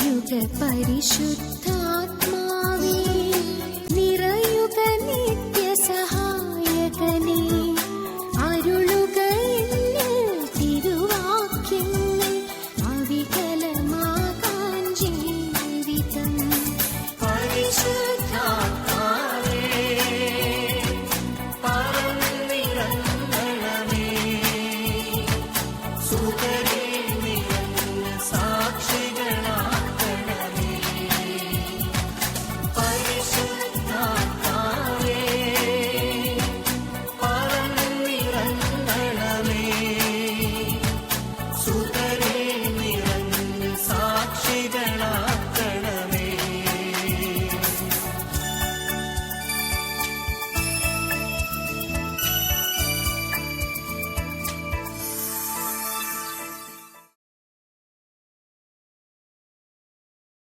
അണയുക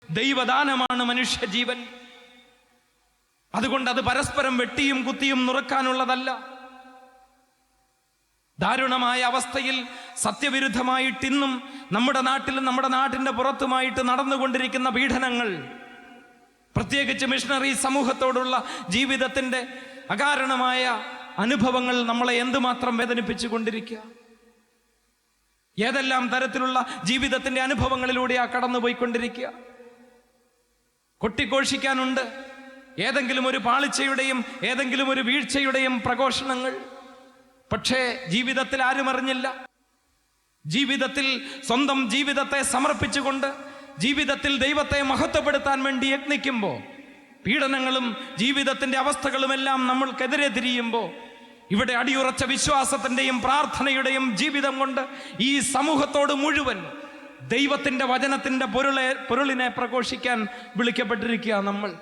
ദൈവദാനമാണ് മനുഷ്യജീവൻ. അതുകൊണ്ട് അത് പരസ്പരം വെട്ടിയും കുത്തിയും നുറുക്കാനുള്ളതല്ല. ദാരുണമായ അവസ്ഥയിൽ സത്യവിരുദ്ധമായിട്ട് ഇന്നും നമ്മുടെ നാട്ടിലും നമ്മുടെ നാട്ടിന്റെ പുറത്തുമായിട്ട് നടന്നുകൊണ്ടിരിക്കുന്ന പീഡനങ്ങൾ പ്രത്യേകിച്ച് മിഷണറി സമൂഹത്തോടുള്ള ജീവിതത്തിന്റെ അകാരണമായ അനുഭവങ്ങൾ നമ്മളെ എന്തുമാത്രം വേദനിപ്പിച്ചു കൊണ്ടിരിക്കുക. ഏതെല്ലാം തരത്തിലുള്ള ജീവിതത്തിന്റെ അനുഭവങ്ങളിലൂടെയാ കടന്നുപോയിക്കൊണ്ടിരിക്കുക. കൊട്ടിഘോഷിക്കാനുണ്ട് ഏതെങ്കിലും ഒരു പാളിച്ചയുടെയും ഏതെങ്കിലും ഒരു വീഴ്ചയുടെയും പ്രഘോഷണങ്ങൾ. പക്ഷേ ജീവിതത്തിൽ ആരും അറിഞ്ഞില്ല. ജീവിതത്തിൽ സ്വന്തം ജീവിതത്തെ സമർപ്പിച്ചുകൊണ്ട് ജീവിതത്തിൽ ദൈവത്തെ മഹത്വപ്പെടുത്താൻ വേണ്ടി യത്നിക്കുമ്പോൾ പീഡനങ്ങളും ജീവിതത്തിന്റെ അവസ്ഥകളുമെല്ലാം നമ്മൾക്കെതിരെ തിരിയുമ്പോൾ ഇവിടെ അടിയുറച്ച വിശ്വാസത്തിന്റെയും പ്രാർത്ഥനയുടെയും ജീവിതം കൊണ്ട് ഈ സമൂഹത്തോട് മുഴുവൻ ദൈവത്തിന്റെ വചനത്തിന്റെ പൊരുളെ പൊരുളിനെ പ്രഘോഷിക്കാൻ വിളിക്കപ്പെട്ടിരിക്കുക നമ്മൾ.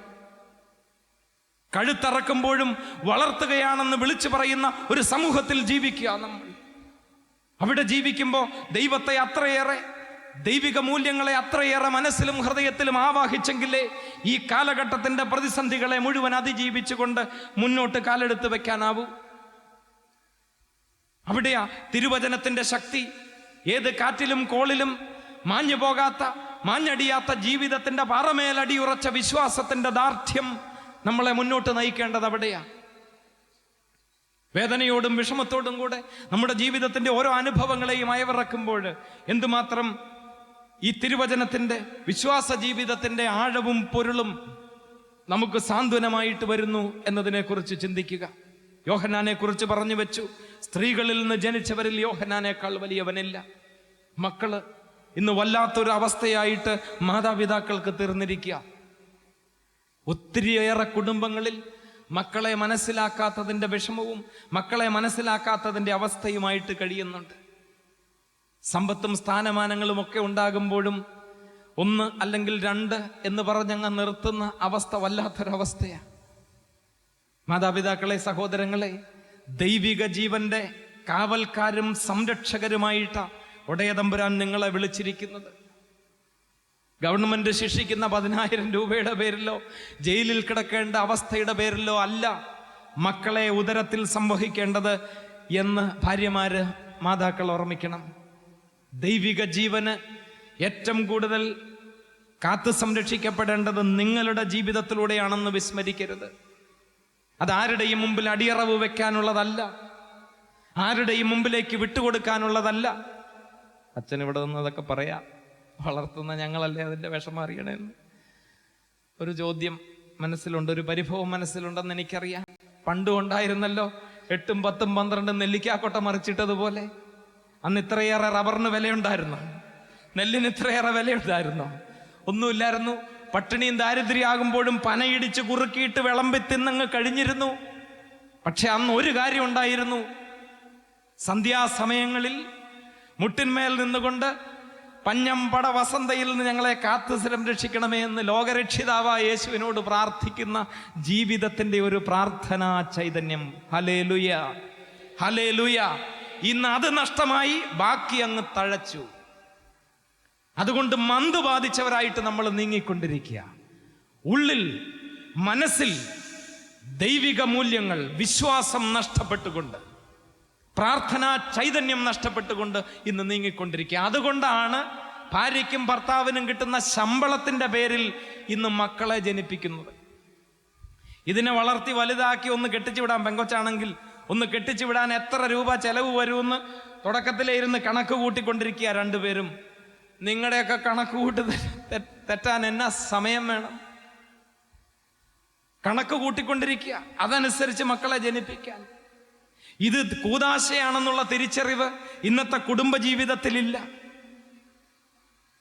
കഴുത്തറക്കുമ്പോഴും വളർത്തുകയാണെന്ന് വിളിച്ചു പറയുന്ന ഒരു സമൂഹത്തിൽ ജീവിക്കുക നമ്മൾ. അവിടെ ജീവിക്കുമ്പോൾ ദൈവത്തെ അത്രയേറെ ദൈവിക മൂല്യങ്ങളെ അത്രയേറെ മനസ്സിലും ഹൃദയത്തിലും ആവാഹിച്ചെങ്കിലേ ഈ കാലഘട്ടത്തിന്റെ പ്രതിസന്ധികളെ മുഴുവൻ അതിജീവിച്ചുകൊണ്ട് മുന്നോട്ട് കാലെടുത്ത് വയ്ക്കാനാവൂ അവിടെയാ തിരുവചനത്തിന്റെ ശക്തി. ഏത് കാറ്റിലും കോളിലും മാഞ്ഞു പോകാത്ത മാഞ്ഞടിയാത്ത ജീവിതത്തിന്റെ പാറമേലടിയുറച്ച വിശ്വാസത്തിന്റെ ദാർഢ്യം നമ്മളെ മുന്നോട്ട് നയിക്കേണ്ടത് അവിടെയാണ് വേദനയോടും വിഷമത്തോടും കൂടെ നമ്മുടെ ജീവിതത്തിന്റെ ഓരോ അനുഭവങ്ങളെയും അയവിറക്കുമ്പോൾ എന്തുമാത്രം ഈ തിരുവചനത്തിന്റെ വിശ്വാസ ജീവിതത്തിന്റെ ആഴവും പൊരുളും നമുക്ക് സാന്ത്വനമായിട്ട് വരുന്നു എന്നതിനെക്കുറിച്ച് ചിന്തിക്കുക. യോഹനാനെ കുറിച്ച് പറഞ്ഞു വെച്ചു. സ്ത്രീകളിൽ നിന്ന് ജനിച്ചവരിൽ യോഹനാനേക്കാൾ വലിയവനില്ല. മക്കൾ ഇന്ന് വല്ലാത്തൊരു അവസ്ഥയായിട്ട് മാതാപിതാക്കൾക്ക് തീർന്നിരിക്കുക. ഒത്തിരിയേറെ കുടുംബങ്ങളിൽ മക്കളെ മനസ്സിലാക്കാത്തതിന്റെ വിഷമവും മക്കളെ മനസ്സിലാക്കാത്തതിന്റെ അവസ്ഥയുമായിട്ട് കഴിയുന്നുണ്ട്. സമ്പത്തും സ്ഥാനമാനങ്ങളും ഒക്കെ ഉണ്ടാകുമ്പോഴും ഒന്ന് അല്ലെങ്കിൽ രണ്ട് എന്ന് പറഞ്ഞങ്ങ് നിർത്തുന്ന അവസ്ഥ വല്ലാത്തൊരവസ്ഥയാണ് മാതാപിതാക്കളെ സഹോദരങ്ങളെ ദൈവിക ജീവന്റെ കാവൽക്കാരും സംരക്ഷകരുമായിട്ട ഒടയതമ്പുരാൻ നിങ്ങളെ വിളിച്ചിരിക്കുന്നത്. ഗവൺമെന്റ് ശിക്ഷിക്കുന്ന പതിനായിരം രൂപയുടെ പേരിലോ ജയിലിൽ കിടക്കേണ്ട അവസ്ഥയുടെ പേരിലോ അല്ല മക്കളെ ഉദരത്തിൽ സംവഹിക്കേണ്ടത് എന്ന് ഭാര്യമാര് മാതാക്കൾ ഓർമ്മിക്കണം. ദൈവിക ജീവന് ഏറ്റവും കൂടുതൽ കാത്തു സംരക്ഷിക്കപ്പെടേണ്ടത് നിങ്ങളുടെ ജീവിതത്തിലൂടെയാണെന്ന് വിസ്മരിക്കരുത്. അതാരുടെയും മുമ്പിൽ അടിയറവ് വെക്കാനുള്ളതല്ല ആരുടെയും മുമ്പിലേക്ക് വിട്ടുകൊടുക്കാനുള്ളതല്ല. അച്ഛൻ ഇവിടെ നിന്ന് അതൊക്കെ പറയാം. വളർത്തുന്ന ഞങ്ങളല്ലേ അതിന്റെ വിഷമം അറിയണേന്ന് ഒരു ചോദ്യം മനസ്സിലുണ്ട് ഒരു പരിഭവം മനസ്സിലുണ്ടെന്ന് എനിക്കറിയാം. പണ്ടും ഉണ്ടായിരുന്നല്ലോ എട്ടും പത്തും പന്ത്രണ്ടും നെല്ലിക്കാക്കൊട്ട മറിച്ചിട്ടതുപോലെ. അന്ന് ഇത്രയേറെ റബ്ബറിന് വിലയുണ്ടായിരുന്നു. നെല്ലിന് ഇത്രയേറെ വിലയുണ്ടായിരുന്നു. ഒന്നുമില്ലായിരുന്നു പട്ടിണിയും ദാരിദ്ര്യമാകുമ്പോഴും പനയിടിച്ച് കുറുക്കിയിട്ട് വിളമ്പി തിന്നങ്ങ് കഴിഞ്ഞിരുന്നു. പക്ഷെ അന്ന് ഒരു കാര്യം ഉണ്ടായിരുന്നു. സന്ധ്യാസമയങ്ങളിൽ മുട്ടിന്മേൽ നിന്നുകൊണ്ട് പഞ്ഞമ്പട വസന്തയിൽ നിന്ന് ഞങ്ങളെ കാത്തു സംരക്ഷിക്കണമേ എന്ന് ലോകരക്ഷിതാവായ യേശുവിനോട് പ്രാർത്ഥിക്കുന്ന ജീവിതത്തിന്റെ ഒരു പ്രാർത്ഥനാ ചൈതന്യം. ഹലേ ലുയ ഹലേ ലുയ ഇന്ന് അത് നഷ്ടമായി ബാക്കി അങ്ങ് തഴച്ചു. അതുകൊണ്ട് മന്ത് ബാധിച്ചവരായിട്ട് നമ്മൾ നീങ്ങിക്കൊണ്ടിരിക്കുക. ഉള്ളിൽ മനസ്സിൽ ദൈവിക മൂല്യങ്ങൾ വിശ്വാസം നഷ്ടപ്പെട്ടുകൊണ്ട് പ്രാർത്ഥനാ ചൈതന്യം നഷ്ടപ്പെട്ടുകൊണ്ട് ഇന്ന് നീങ്ങിക്കൊണ്ടിരിക്കുക. അതുകൊണ്ടാണ് ഭാര്യയ്ക്കും ഭർത്താവിനും കിട്ടുന്ന ശമ്പളത്തിന്റെ പേരിൽ ഇന്ന് മക്കളെ ജനിപ്പിക്കുന്നത്. ഇതിനെ വളർത്തി വലുതാക്കി ഒന്ന് കെട്ടിച്ചു വിടാൻ പെങ്കൊച്ചാണെങ്കിൽ ഒന്ന് കെട്ടിച്ചു വിടാൻ എത്ര രൂപ ചെലവ് വരുമെന്ന് തുടക്കത്തിലേ ഇരുന്ന് കണക്ക് കൂട്ടിക്കൊണ്ടിരിക്കുക രണ്ടുപേരും. നിങ്ങളുടെയൊക്കെ കണക്ക് കൂട്ട് തെറ്റാൻ എന്നാ സമയം വേണം? കണക്ക് കൂട്ടിക്കൊണ്ടിരിക്കുക. അതനുസരിച്ച് മക്കളെ ജനിപ്പിക്കാൻ. ഇത് കൂതാശയാണെന്നുള്ള തിരിച്ചറിവ് ഇന്നത്തെ കുടുംബജീവിതത്തിലില്ല.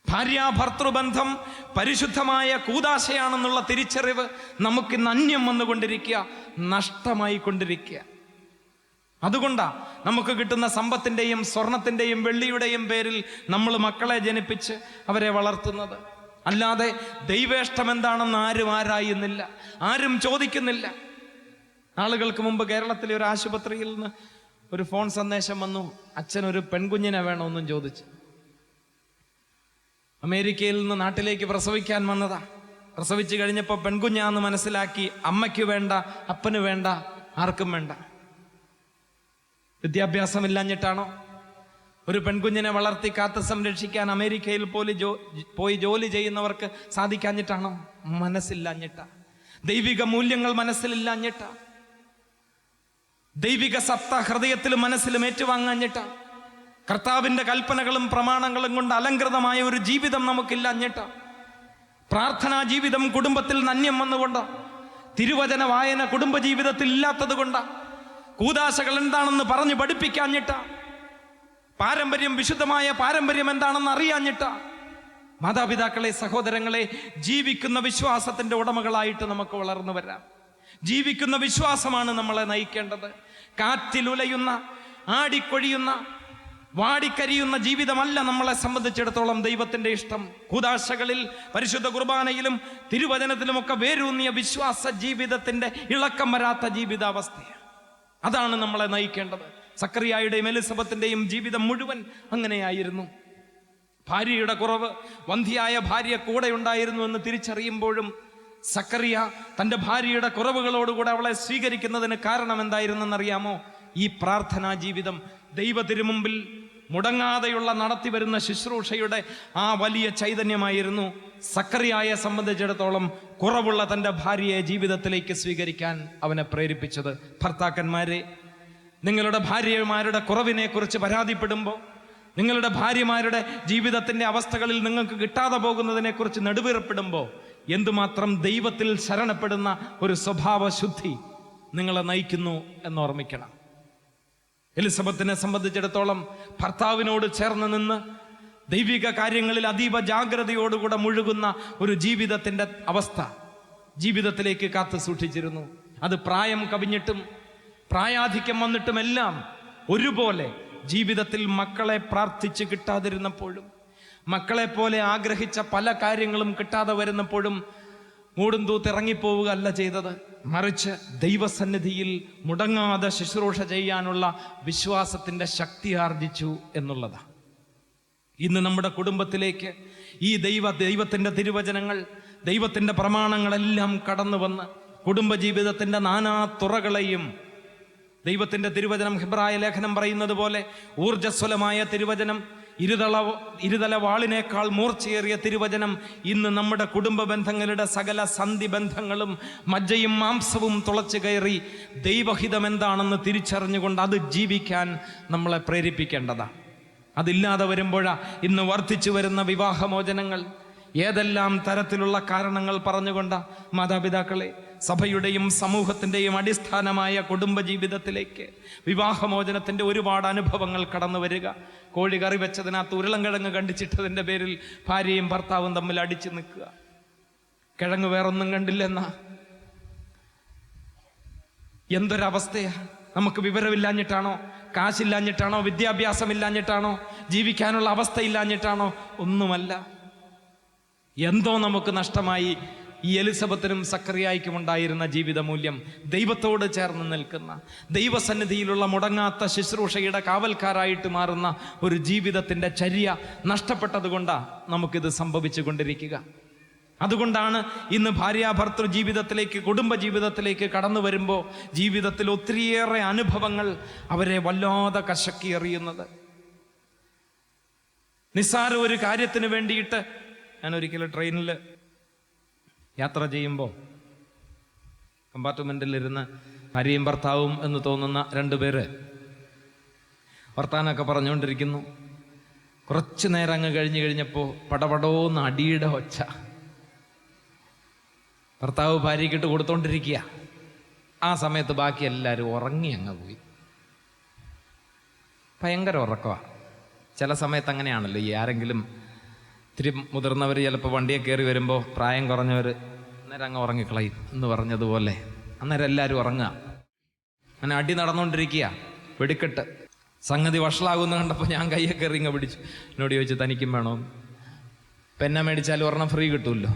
ഭാര്യ ഭർത്തൃബന്ധം പരിശുദ്ധമായ കൂതാശയാണെന്നുള്ള തിരിച്ചറിവ് നമുക്ക് അന്യം വന്നുകൊണ്ടിരിക്കുക നഷ്ടമായി കൊണ്ടിരിക്കുക അതുകൊണ്ടാ നമുക്ക് കിട്ടുന്ന സമ്പത്തിന്റെയും സ്വർണത്തിന്റെയും വെള്ളിയുടെയും പേരിൽ നമ്മൾ മക്കളെ ജനിപ്പിച്ച് അവരെ വളർത്തുന്നത്. അല്ലാതെ ദൈവേഷ്ടം എന്താണെന്ന് ആരും ആരായുന്നില്ല ആരും ചോദിക്കുന്നില്ല. നാളുകൾക്ക് മുമ്പ് കേരളത്തിലെ ഒരു ആശുപത്രിയിൽ നിന്ന് ഒരു ഫോൺ സന്ദേശം വന്നു. അച്ഛൻ ഒരു പെൺകുഞ്ഞിനെ വേണമെന്നും ചോദിച്ചു. അമേരിക്കയിൽ നിന്ന് നാട്ടിലേക്ക് പ്രസവിക്കാൻ വന്നതാ. പ്രസവിച്ചു കഴിഞ്ഞപ്പോൾ പെൺകുഞ്ഞാന്ന് മനസ്സിലാക്കി അമ്മയ്ക്ക് വേണ്ട അപ്പന് വേണ്ട ആർക്കും വേണ്ട. വിദ്യാഭ്യാസമില്ലാഞ്ഞിട്ടാണോ? ഒരു പെൺകുഞ്ഞിനെ വളർത്തി കാത്ത് സംരക്ഷിക്കാൻ അമേരിക്കയിൽ പോലും ജോ പോയി ജോലി ചെയ്യുന്നവർക്ക് സാധിക്കാഞ്ഞിട്ടാണോ? മനസ്സില്ലാഞ്ഞിട്ട. ദൈവിക മൂല്യങ്ങൾ മനസ്സിലില്ലാഞ്ഞിട്ട. ദൈവിക സത്ത ഹൃദയത്തിലും മനസ്സിലും ഏറ്റുവാങ്ങാഞ്ഞിട്ട കർത്താവിന്റെ കൽപ്പനകളും പ്രമാണങ്ങളും കൊണ്ട് അലങ്കൃതമായ ഒരു ജീവിതം നമുക്കില്ല അഞ്ഞിട്ട പ്രാർത്ഥനാ ജീവിതം കുടുംബത്തിൽ നന്യം വന്നുകൊണ്ട് തിരുവചന വായന കുടുംബജീവിതത്തിൽ ഇല്ലാത്തത് കൊണ്ട് കൂതാശകൾ എന്താണെന്ന് പറഞ്ഞു പഠിപ്പിക്കാഞ്ഞിട്ട പാരമ്പര്യം വിശുദ്ധമായ പാരമ്പര്യം എന്താണെന്ന് അറിയാഞ്ഞിട്ട മാതാപിതാക്കളെ സഹോദരങ്ങളെ ജീവിക്കുന്ന വിശ്വാസത്തിന്റെ ഉടമകളായിട്ട് നമുക്ക് വളർന്നു വരാം. ജീവിക്കുന്ന വിശ്വാസമാണ് നമ്മളെ നയിക്കേണ്ടത്. കാറ്റിലുലയുന്ന ആടിക്കൊഴിയുന്ന വാടിക്കരിയുന്ന ജീവിതമല്ല നമ്മളെ സംബന്ധിച്ചിടത്തോളം ദൈവത്തിന്റെ ഇഷ്ടം. കൂതാശകളിൽ പരിശുദ്ധ കുർബാനയിലും തിരുവചനത്തിലുമൊക്കെ വേരൂന്നിയ വിശ്വാസ ജീവിതത്തിന്റെ ഇളക്കം വരാത്ത ജീവിതാവസ്ഥയാണ്. അതാണ് നമ്മളെ നയിക്കേണ്ടത്. സക്രിയായുടെയും എലിസബത്തിന്റെയും ജീവിതം മുഴുവൻ അങ്ങനെയായിരുന്നു. ഭാര്യയുടെ കുറവ് വന്ധിയായ ഭാര്യ കൂടെ ഉണ്ടായിരുന്നു എന്ന് തിരിച്ചറിയുമ്പോഴും സക്കറിയ തന്റെ ഭാര്യയുടെ കുറവുകളോടുകൂടെ അവളെ സ്വീകരിക്കുന്നതിന് കാരണം എന്തായിരുന്നെന്നറിയാമോ? ഈ പ്രാർത്ഥനാ ജീവിതം. ദൈവ തിരുമുമ്പിൽ മുടങ്ങാതെയുള്ള നടത്തി വരുന്ന ശുശ്രൂഷയുടെ ആ വലിയ ചൈതന്യമായിരുന്നു സക്കറിയായെ സംബന്ധിച്ചിടത്തോളം കുറവുള്ള തന്റെ ഭാര്യയെ ജീവിതത്തിലേക്ക് സ്വീകരിക്കാൻ അവനെ പ്രേരിപ്പിച്ചത്. ഭർത്താക്കന്മാരെ നിങ്ങളുടെ ഭാര്യമാരുടെ കുറവിനെക്കുറിച്ച് പരാതിപ്പെടുമ്പോൾ നിങ്ങളുടെ ഭാര്യമാരുടെ ജീവിതത്തിന്റെ അവസ്ഥകളിൽ നിങ്ങൾക്ക് കിട്ടാതെ പോകുന്നതിനെക്കുറിച്ച് നെടുവീർപ്പെടുമ്പോൾ എന്തുമാത്രം ദൈവത്തിൽ ശരണപ്പെടുന്ന ഒരു സ്വഭാവ ശുദ്ധി നിങ്ങളെ നയിക്കുന്നു എന്ന് ഓർമ്മിക്കണം എലിസബത്തിനെ സംബന്ധിച്ചിടത്തോളം ഭർത്താവിനോട് ചേർന്ന് നിന്ന് ദൈവിക കാര്യങ്ങളിൽ അതീവ ജാഗ്രതയോടുകൂടെ മുഴുകുന്ന ഒരു ജീവിതത്തിന്റെ അവസ്ഥ ജീവിതത്തിലേക്ക് കാത്തു സൂക്ഷിച്ചിരുന്നു. അത് പ്രായം കവിഞ്ഞിട്ടും പ്രായാധിക്യം വന്നിട്ടുമെല്ലാം ഒരുപോലെ ജീവിതത്തിൽ മക്കളെ പ്രാർത്ഥിച്ച് കിട്ടാതിരുന്നപ്പോഴും മക്കളെ പോലെ ആഗ്രഹിച്ച പല കാര്യങ്ങളും കിട്ടാതെ വരുന്നപ്പോഴും മൂടും തൂത്ത് ഇറങ്ങിപ്പോവുക അല്ല ചെയ്തത്. മറിച്ച് ദൈവസന്നിധിയിൽ മുടങ്ങാതെ ശുശ്രൂഷ ചെയ്യാനുള്ള വിശ്വാസത്തിന്റെ ശക്തി ആർജിച്ചു എന്നുള്ളതാണ് ഇന്ന് നമ്മുടെ കുടുംബത്തിലേക്ക് ഈ ദൈവ ദൈവത്തിന്റെ തിരുവചനങ്ങൾ ദൈവത്തിന്റെ പ്രമാണങ്ങളെല്ലാം കടന്നു വന്ന് കുടുംബജീവിതത്തിന്റെ നാനാ തുറകളെയും ദൈവത്തിന്റെ തിരുവചനം ഹിബ്രായ ലേഖനം പറയുന്നത് പോലെ ഊർജസ്വലമായ തിരുവചനം ഇരുതള ഇരുതല വാളിനേക്കാൾ മൂർച്ചയേറിയ തിരുവചനം ഇന്ന് നമ്മുടെ കുടുംബ ബന്ധങ്ങളുടെ സകല സന്ധി ബന്ധങ്ങളും മജ്ജയും മാംസവും തുളച്ചു കയറി ദൈവഹിതം എന്താണെന്ന് തിരിച്ചറിഞ്ഞുകൊണ്ട് അത് ജീവിക്കാൻ നമ്മളെ പ്രേരിപ്പിക്കേണ്ടതാണ് അതില്ലാതെ വരുമ്പോഴാ ഇന്ന് വർദ്ധിച്ചു വരുന്ന വിവാഹമോചനങ്ങൾ. ഏതെല്ലാം തരത്തിലുള്ള കാരണങ്ങൾ പറഞ്ഞുകൊണ്ട് മാതാപിതാക്കളെ സഭയുടെയും സമൂഹത്തിന്റെയും അടിസ്ഥാനമായ കുടുംബജീവിതത്തിലേക്ക് വിവാഹമോചനത്തിന്റെ ഒരുപാട് അനുഭവങ്ങൾ കടന്നു വരിക. കോഴി കറി വെച്ചതിനകത്ത് ഉരുളൻകിഴങ്ങ് കണ്ടിച്ചിട്ടതിന്റെ പേരിൽ ഭാര്യയും ഭർത്താവും തമ്മിൽ അടിച്ചു നിൽക്കുക. കിഴങ്ങ് വേറൊന്നും കണ്ടില്ലെന്നാ? എന്തൊരവസ്ഥയാ? നമുക്ക് വിവരമില്ലാഞ്ഞിട്ടാണോ? കാശില്ലാഞ്ഞിട്ടാണോ? വിദ്യാഭ്യാസമില്ലാഞ്ഞിട്ടാണോ? ജീവിക്കാനുള്ള അവസ്ഥ ഇല്ലാഞ്ഞിട്ടാണോ ഒന്നുമല്ല. എന്തോ നമുക്ക് നഷ്ടമായി. ഈ എലിസബത്തിനും സക്കറിയായിക്കും ഉണ്ടായിരുന്ന ജീവിതമൂല്യം ദൈവത്തോട് ചേർന്ന് നിൽക്കുന്ന ദൈവസന്നിധിയിലുള്ള മുടങ്ങാത്ത ശുശ്രൂഷയുടെ കാവൽക്കാരായിട്ട് മാറുന്ന ഒരു ജീവിതത്തിന്റെ ചര്യ നഷ്ടപ്പെട്ടതുകൊണ്ടാണ് നമുക്കിത് സംഭവിച്ചു കൊണ്ടിരിക്കുക അതുകൊണ്ടാണ് ഇന്ന് ഭാര്യാഭർത്തൃ ജീവിതത്തിലേക്ക് കുടുംബ ജീവിതത്തിലേക്ക് കടന്നു വരുമ്പോൾ ജീവിതത്തിൽ ഒത്തിരിയേറെ അനുഭവങ്ങൾ അവരെ വല്ലാതെ കശക്കി എറിയുന്നത്. നിസ്സാര ഒരു കാര്യത്തിന് വേണ്ടിയിട്ട് ഞാൻ ഒരിക്കലും ട്രെയിനിൽ യാത്ര ചെയ്യുമ്പോൾ കമ്പാർട്ട്മെന്റിലിരുന്ന് ഭാര്യയും ഭർത്താവും എന്ന് തോന്നുന്ന രണ്ട് പേര് വർത്താനമൊക്കെ പറഞ്ഞുകൊണ്ടിരിക്കുന്നു. കുറച്ച് നേരം അങ്ങ് കഴിഞ്ഞ് കഴിഞ്ഞപ്പോൾ പടപടോന്ന് അടിയുടെ ഒച്ച. ഭർത്താവ് ഭാര്യയ്ക്കിട്ട് കൊടുത്തോണ്ടിരിക്കുക ആ സമയത്ത് ബാക്കി എല്ലാവരും ഉറങ്ങി അങ്ങ് പോയി. ഭയങ്കര ഉറക്കമാണ് ചില സമയത്ത് അങ്ങനെയാണല്ലോ ഈ ആരെങ്കിലും ഇത്തിരി മുതിർന്നവർ ചിലപ്പോൾ വണ്ടിയെ കയറി വരുമ്പോൾ പ്രായം കുറഞ്ഞവർ അന്നേരം അങ്ങ് ഉറങ്ങിക്കളയും എന്ന് പറഞ്ഞതുപോലെ. അന്നേരം എല്ലാവരും ഉറങ്ങുക. അങ്ങനെ അടി നടന്നുകൊണ്ടിരിക്കുക വെടിക്കെട്ട്. സംഗതി വഷളാകുമെന്ന് കണ്ടപ്പോൾ ഞാൻ കയ്യെ കയറി ഇങ്ങ് പിടിച്ചു. എന്നോട് ചോദിച്ചു തനിക്കും വേണോ? പെന്ന മേടിച്ചാൽ ഒരെണ്ണം ഫ്രീ കിട്ടുമല്ലോ.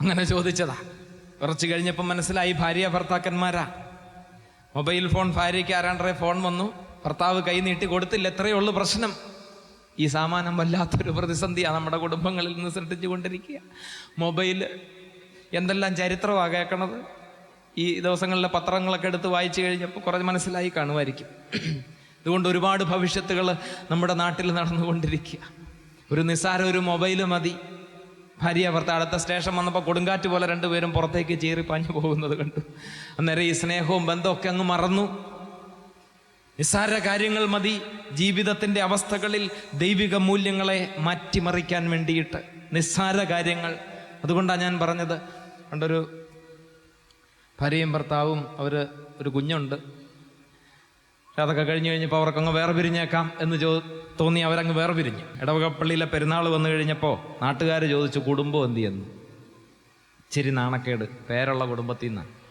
അങ്ങനെ ചോദിച്ചതാ. കുറച്ച് കഴിഞ്ഞപ്പോൾ മനസ്സിലായി ഭാര്യ ഭർത്താക്കന്മാരാ. മൊബൈൽ ഫോൺ ഭാര്യയ്ക്ക് ആരാണ്ടറെ ഫോൺ വന്നു. ഭർത്താവ് കൈ നീട്ടി കൊടുത്തില്ല എത്രയേ ഉള്ളൂ പ്രശ്നം. ഈ സാമാനം വല്ലാത്തൊരു പ്രതിസന്ധിയാണ് നമ്മുടെ കുടുംബങ്ങളിൽ നിന്ന് സൃഷ്ടിച്ചു കൊണ്ടിരിക്കുക മൊബൈൽ എന്തെല്ലാം ചരിത്രമാണ് കേൾക്കണത്? ഈ ദിവസങ്ങളിലെ പത്രങ്ങളൊക്കെ എടുത്ത് വായിച്ചു കഴിഞ്ഞപ്പോൾ കുറച്ച് മനസ്സിലായി കാണുമായിരിക്കും. അതുകൊണ്ട് ഒരുപാട് ഭവിഷ്യത്തുകൾ നമ്മുടെ നാട്ടിൽ നടന്നുകൊണ്ടിരിക്കുക. ഒരു നിസ്സാര ഒരു മൊബൈൽ മതി. ഭാര്യ ഭർത്താവ് സ്റ്റേഷൻ വന്നപ്പോൾ കൊടുങ്കാറ്റ് പോലെ രണ്ടുപേരും പുറത്തേക്ക് ചീറി പാഞ്ഞു പോകുന്നത് കണ്ടു. അന്നേരം ഈ സ്നേഹവും ബന്ധമൊക്കെ അങ്ങ് മറന്നു. നിസ്സാര കാര്യങ്ങൾ മതി. ജീവിതത്തിന്റെ അവസ്ഥകളിൽ ദൈവിക മൂല്യങ്ങളെ മാറ്റിമറിക്കാൻ വേണ്ടിയിട്ട് നിസ്സാര കാര്യങ്ങൾ. അതുകൊണ്ടാണ് ഞാൻ പറഞ്ഞത്. പണ്ടൊരു ഭാര്യയും ഭർത്താവും അവർ ഒരു കുഞ്ഞുണ്ട്. അതൊക്കെ കഴിഞ്ഞ് കഴിഞ്ഞപ്പോൾ അവർക്കങ്ങ് വേറെ പിരിഞ്ഞേക്കാം എന്ന് ചോ തോന്നി അവരങ്ങ് വേറെ പിരിഞ്ഞു ഇടവകപ്പള്ളിയിലെ പെരുന്നാൾ വന്നു കഴിഞ്ഞപ്പോൾ നാട്ടുകാർ ചോദിച്ചു കുടുംബം എന്ത് ചെയ്യുന്നു? ഇച്ചിരി നാണക്കേട്. പേരുള്ള കുടുംബത്തിൽ നിന്നാണ്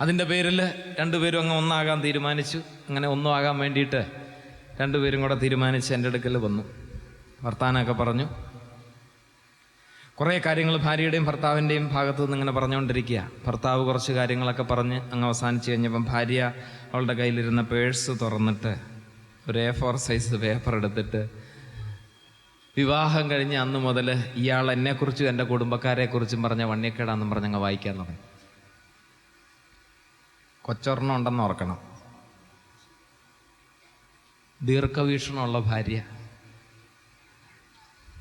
അതിന്റെ പേരിൽ രണ്ടുപേരും അങ്ങ് ഒന്നാകാൻ തീരുമാനിച്ചു. അങ്ങനെ ഒന്നും ആകാൻ വേണ്ടിയിട്ട് രണ്ടുപേരും കൂടെ തീരുമാനിച്ച് എന്റെ അടുക്കൽ വന്നു. വർത്താനമൊക്കെ പറഞ്ഞു. കുറേ കാര്യങ്ങൾ ഭാര്യയുടെയും ഭർത്താവിന്റെയും ഭാഗത്തു നിന്ന് ഇങ്ങനെ പറഞ്ഞുകൊണ്ടിരിക്കുക. ഭർത്താവ് കുറച്ച് കാര്യങ്ങളൊക്കെ പറഞ്ഞ് അങ്ങ് അവസാനിച്ച് കഴിഞ്ഞപ്പം ഭാര്യ അവളുടെ കയ്യിലിരുന്ന പേഴ്സ് തുറന്നിട്ട് ഒരു എ ഫോർ സൈസ് പേപ്പർ എടുത്തിട്ട് വിവാഹം കഴിഞ്ഞ് അന്ന് മുതൽ ഇയാൾ എന്നെക്കുറിച്ചും എന്റെ കുടുംബക്കാരെക്കുറിച്ചും പറഞ്ഞ വണ്യക്കേടാന്നും പറഞ്ഞങ്ങ് വായിക്കാൻ തുടങ്ങി. കൊച്ചൊരെണ്ണം ഉണ്ടെന്ന് ഓർക്കണം. ദീർഘവീക്ഷണമുള്ള ഭാര്യ.